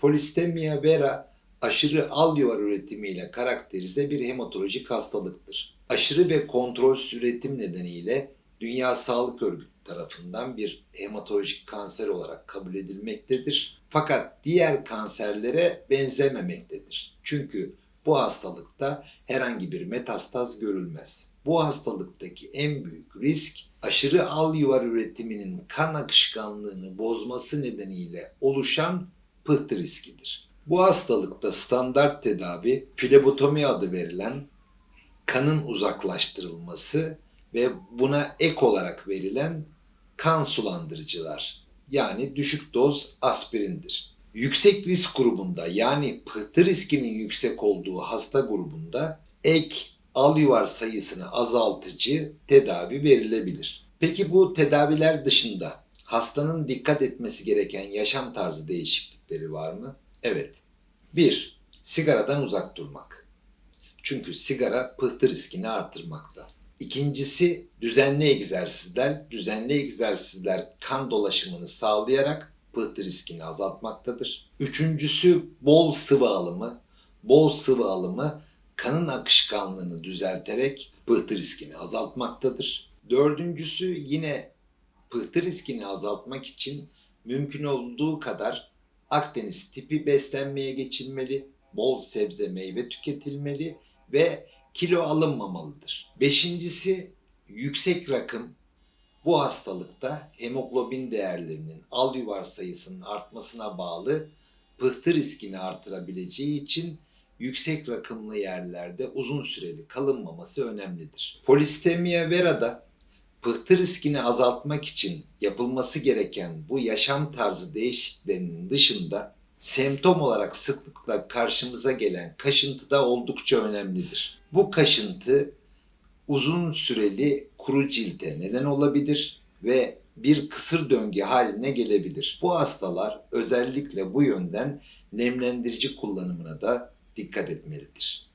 Polistemia vera aşırı al yuvar üretimiyle karakterize bir hematolojik hastalıktır. Aşırı ve kontrolsüz üretim nedeniyle Dünya Sağlık Örgütü tarafından bir hematolojik kanser olarak kabul edilmektedir. Fakat diğer kanserlere benzememektedir. Çünkü bu hastalıkta herhangi bir metastaz görülmez. Bu hastalıktaki en büyük risk aşırı al yuvar üretiminin kan akışkanlığını bozması nedeniyle oluşan pıhtı riskidir. Bu hastalıkta standart tedavi flebotomi adı verilen kanın uzaklaştırılması ve buna ek olarak verilen kan sulandırıcılar yani düşük doz aspirindir. Yüksek risk grubunda yani pıhtı riskinin yüksek olduğu hasta grubunda ek al yuvar sayısını azaltıcı tedavi verilebilir. Peki bu tedaviler dışında hastanın dikkat etmesi gereken yaşam tarzı değişiklikleri var mı? Evet. 1. Sigaradan uzak durmak. Çünkü sigara pıhtı riskini artırmakta. İkincisi düzenli egzersizler. Düzenli egzersizler kan dolaşımını sağlayarak pıhtı riskini azaltmaktadır. Üçüncüsü bol sıvı alımı. Bol sıvı alımı kanın akışkanlığını düzelterek pıhtı riskini azaltmaktadır. Dördüncüsü yine pıhtı riskini azaltmak için mümkün olduğu kadar Akdeniz tipi beslenmeye geçilmeli, bol sebze meyve tüketilmeli ve kilo alınmamalıdır. Beşincisi yüksek rakım. Bu hastalıkta hemoglobin değerlerinin al yuvar sayısının artmasına bağlı pıhtı riskini artırabileceği için yüksek rakımlı yerlerde uzun süreli kalınmaması önemlidir. Polistemia vera'da pıhtı riskini azaltmak için yapılması gereken bu yaşam tarzı değişikliklerinin dışında semptom olarak sıklıkla karşımıza gelen kaşıntı da oldukça önemlidir. Bu kaşıntı uzun süreli kuru cilte neden olabilir ve bir kısır döngü haline gelebilir. Bu hastalar özellikle bu yönden nemlendirici kullanımına da dikkat etmelidir.